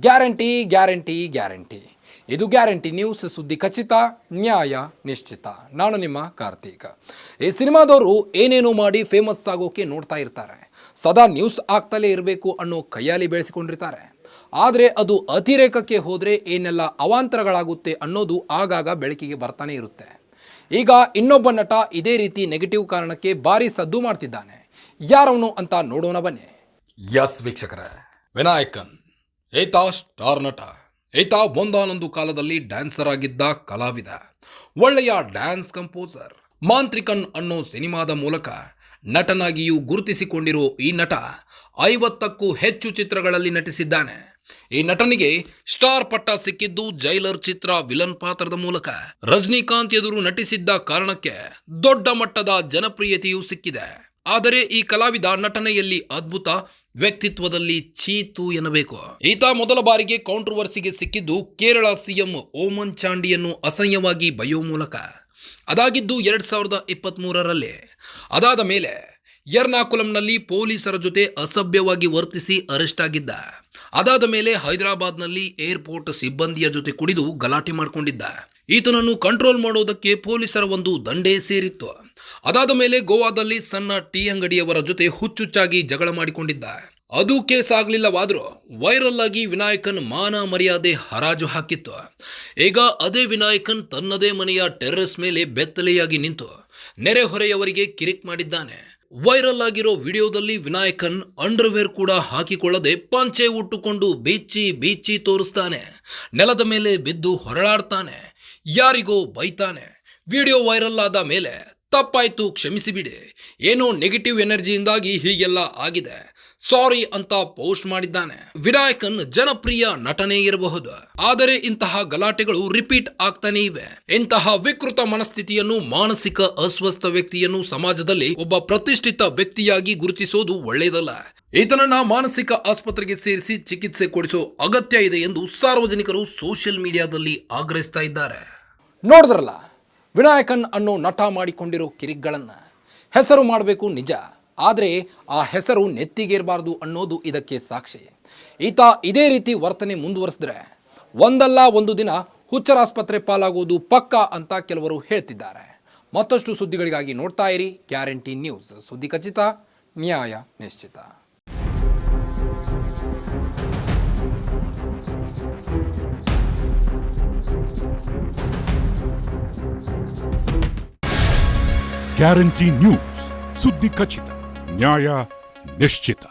Guarantee guarantee guarantee. ಇದು guarantee news ಸುದ್ದಿ ಖಚಿತ, ನ್ಯಾಯ ನಿಶ್ಚಿತ. ನಾನು ನಿಮ್ಮ ಕಾರ್ತಿಕ. ಈ ಸಿನಿಮಾದವರು ಏನೇನು ಮಾಡಿ ಫೇಮಸ್ ಆಗೋಕೆ ನೋಡ್ತಾ ಇರ್ತಾರೆ. ಸದಾ ನ್ಯೂಸ್ ಆಗ್ತಲೇ ಇರಬೇಕು ಅನ್ನೋ ಕೈಯಾಲಿ ಬೆಳೆಸಿಕೊಂಡಿರ್ತಾರೆ. ಆದರೆ ಅದು ಅತಿರೇಕಕ್ಕೆ ಹೋದರೆ ಏನೆಲ್ಲ ಅವಾಂತರಗಳಾಗುತ್ತೆ ಅನ್ನೋದು ಆಗಾಗ ಬೆಳಕಿಗೆ ಬರ್ತಾನೆ ಇರುತ್ತೆ. ಈಗ ಇನ್ನೊಬ್ಬ ನಟ ಇದೇ ರೀತಿ ನೆಗೆಟಿವ್ ಕಾರಣಕ್ಕೆ ಭಾರಿ ಸದ್ದು ಮಾಡ್ತಿದ್ದಾನೆ. ಯಾರವನು ಅಂತ ನೋಡೋಣ ಬನ್ನಿ. ಎಸ್ ವೀಕ್ಷಕರೇ, ವಿನಾಯಕನ್, ಏತ ಸ್ಟಾರ್ ನಟ ಈತ ಒಂದಾನೊಂದು ಕಾಲದಲ್ಲಿ ಡ್ಯಾನ್ಸರ್ ಆಗಿದ್ದ ಕಲಾವಿದ, ಒಳ್ಳೆಯ ಡ್ಯಾನ್ಸ್ ಕಂಪೋಸರ್, ಮಾಂತ್ರಿಕನ್ ಅನ್ನೋ ಸಿನಿಮಾದ ಮೂಲಕ ನಟನಾಗಿಯೂ ಗುರುತಿಸಿಕೊಂಡಿರೋ ಈ ನಟ ಐವತ್ತಕ್ಕೂ ಹೆಚ್ಚು ಚಿತ್ರಗಳಲ್ಲಿ ನಟಿಸಿದ್ದಾನೆ. ಈ ನಟನಿಗೆ ಸ್ಟಾರ್ ಪಟ್ಟ ಸಿಕ್ಕಿದ್ದು ಜೈಲರ್ ಚಿತ್ರ ವಿಲನ್ ಪಾತ್ರದ ಮೂಲಕ. ರಜನಿಕಾಂತ್ ಎದುರು ನಟಿಸಿದ್ದ ಕಾರಣಕ್ಕೆ ದೊಡ್ಡ ಮಟ್ಟದ ಜನಪ್ರಿಯತೆಯೂ ಸಿಕ್ಕಿದೆ. ಆದರೆ ಈ ಕಲಾವಿದ ನಟನೆಯಲ್ಲಿ ಅದ್ಭುತ ವ್ಯಕ್ತಿತ್ವದಲ್ಲಿ ಚೀತು ಎನ್ನಬೇಕು. ಈತ ಮೊದಲ ಬಾರಿಗೆ ಕಾಂಟ್ರವರ್ಸಿಗೆ ಸಿಕ್ಕಿದ್ದು ಕೇರಳ ಸಿಎಂ ಓಮನ್ ಚಾಂಡಿಯನ್ನು ಅಸಹ್ಯವಾಗಿ ಬಯೋ ಮೂಲಕ. ಅದಾಗಿದ್ದು ಎರಡ್ ಸಾವಿರದ ಇಪ್ಪತ್ತ್ ಮೂರರಲ್ಲಿ ಅದಾದ ಮೇಲೆ ಎರ್ನಾಕುಲಂನಲ್ಲಿ ಪೊಲೀಸರ ಜೊತೆ ಅಸಭ್ಯವಾಗಿ ವರ್ತಿಸಿ ಅರೆಸ್ಟ್ ಆಗಿದ್ದ. ಅದಾದ ಮೇಲೆ ಹೈದರಾಬಾದ್ನಲ್ಲಿ ಏರ್ಪೋರ್ಟ್ ಸಿಬ್ಬಂದಿಯ ಜೊತೆ ಕುಡಿದು ಗಲಾಟೆ ಮಾಡಿಕೊಂಡಿದ್ದ. ಈತನನ್ನು ಕಂಟ್ರೋಲ್ ಮಾಡೋದಕ್ಕೆ ಪೊಲೀಸರ ಒಂದು ದಂಡೇ ಸೇರಿತ್ತು. ಅದಾದ ಮೇಲೆ ಗೋವಾದಲ್ಲಿ ಸಣ್ಣ ಟೀ ಅಂಗಡಿಯವರ ಜೊತೆ ಹುಚ್ಚುಚ್ಚಾಗಿ ಜಗಳ ಮಾಡಿಕೊಂಡಿದ್ದ. ಅದು ಕೇಸ್ ಆಗಲಿಲ್ಲವಾದರೂ ವೈರಲ್ ಆಗಿ ವಿನಾಯಕನ್ ಮಾನ ಮರ್ಯಾದೆ ಹರಾಜು ಹಾಕಿತ್ತು. ಈಗ ಅದೇ ವಿನಾಯಕನ್ ತನ್ನದೇ ಮನೆಯ ಟೆರ್ರಸ್ ಮೇಲೆ ಬೆತ್ತಲೆಯಾಗಿ ನಿಂತು ನೆರೆಹೊರೆಯವರಿಗೆ ಕಿರಿಕ್ ಮಾಡಿದ್ದಾನೆ. ವೈರಲ್ ಆಗಿರೋ ವಿಡಿಯೋದಲ್ಲಿ ವಿನಾಯಕನ್ ಅಂಡರ್ವೇರ್ ಕೂಡ ಹಾಕಿಕೊಳ್ಳದೆ ಪಂಚೆ ಉಟ್ಟುಕೊಂಡು ಬೀಚಿ ಬೀಚಿ ತೋರಿಸ್ತಾನೆ. ನೆಲದ ಮೇಲೆ ಬಿದ್ದು ಹೊರಳಾಡ್ತಾನೆ. ಯಾರಿಗೋ ಬೈತಾನೆ. ವಿಡಿಯೋ ವೈರಲ್ ಆದ ಮೇಲೆ ತಪ್ಪಾಯ್ತು, ಕ್ಷಮಿಸಿಬಿಡಿ. ಏನೋ ನೆಗೆಟಿವ್ ಎನರ್ಜಿಯಿಂದಾಗಿ ಹೀಗೆಲ್ಲ ಆಗಿದೆ. ಸಾರಿ ಅಂತ ಪೋಸ್ಟ್ ಮಾಡಿದ್ದಾನೆ. ವಿನಾಯಕನ್ ಜನಪ್ರಿಯ ನಟನೆ ಇರಬಹುದು. ಆದರೆ ಇಂತಹ ಗಲಾಟೆಗಳು ರಿಪೀಟ್ ಆಗ್ತಾನೆ ಇವೆ. ಇಂತಹ ವಿಕೃತ ಮನಸ್ಥಿತಿಯನ್ನು ಮಾನಸಿಕ ಅಸ್ವಸ್ಥ ವ್ಯಕ್ತಿಯನ್ನು ಸಮಾಜದಲ್ಲಿ ಒಬ್ಬ ಪ್ರತಿಷ್ಠಿತ ವ್ಯಕ್ತಿಯಾಗಿ ಗುರುತಿಸೋದು ಒಳ್ಳೆಯದಲ್ಲ. ಈತನನ್ನ ಮಾನಸಿಕ ಆಸ್ಪತ್ರೆಗೆ ಸೇರಿಸಿ ಚಿಕಿತ್ಸೆ ಕೊಡಿಸೋ ಅಗತ್ಯ ಇದೆ ಎಂದು ಸಾರ್ವಜನಿಕರು ಸೋಷಿಯಲ್ ಮೀಡಿಯಾದಲ್ಲಿ ಆಗ್ರಹಿಸ್ತಾ ಇದ್ದಾರೆ. ನೋಡಿದ್ರಲ್ಲ, ವಿನಾಯಕನ್ ಅನ್ನೋ ನಟ ಮಾಡಿಕೊಂಡಿರೋ ಕಿರಿಕ್ಗಳನ್ನ. ಹೆಸರು ಮಾಡಬೇಕು ನಿಜ ಆದರೆ ಆ ಹೆಸರು ನೆತ್ತಿಗೇರಬಾರ್ದು ಅನ್ನೋದು ಇದಕ್ಕೆ ಸಾಕ್ಷಿ. ಈತ ಇದೇ ರೀತಿ ವರ್ತನೆ ಮುಂದುವರೆಸಿದ್ರೆ ಒಂದಲ್ಲ ಒಂದು ದಿನ ಹುಚ್ಚರ ಆಸ್ಪತ್ರೆ ಪಾಲಾಗುವುದು ಪಕ್ಕಾ ಅಂತ ಕೆಲವರು ಹೇಳ್ತಿದ್ದಾರೆ. ಮತ್ತಷ್ಟು ಸುದ್ದಿಗಳಿಗಾಗಿ ನೋಡ್ತಾ ಇರಿ ಗ್ಯಾರಂಟಿ ನ್ಯೂಸ್. ಸುದ್ದಿ ಖಚಿತ, ನ್ಯಾಯ ನಿಶ್ಚಿತ. Guarantee news. ಸುದ್ದಿ ಖಚಿತ. ನ್ಯಾಯ ನಿಶ್ಚಿತ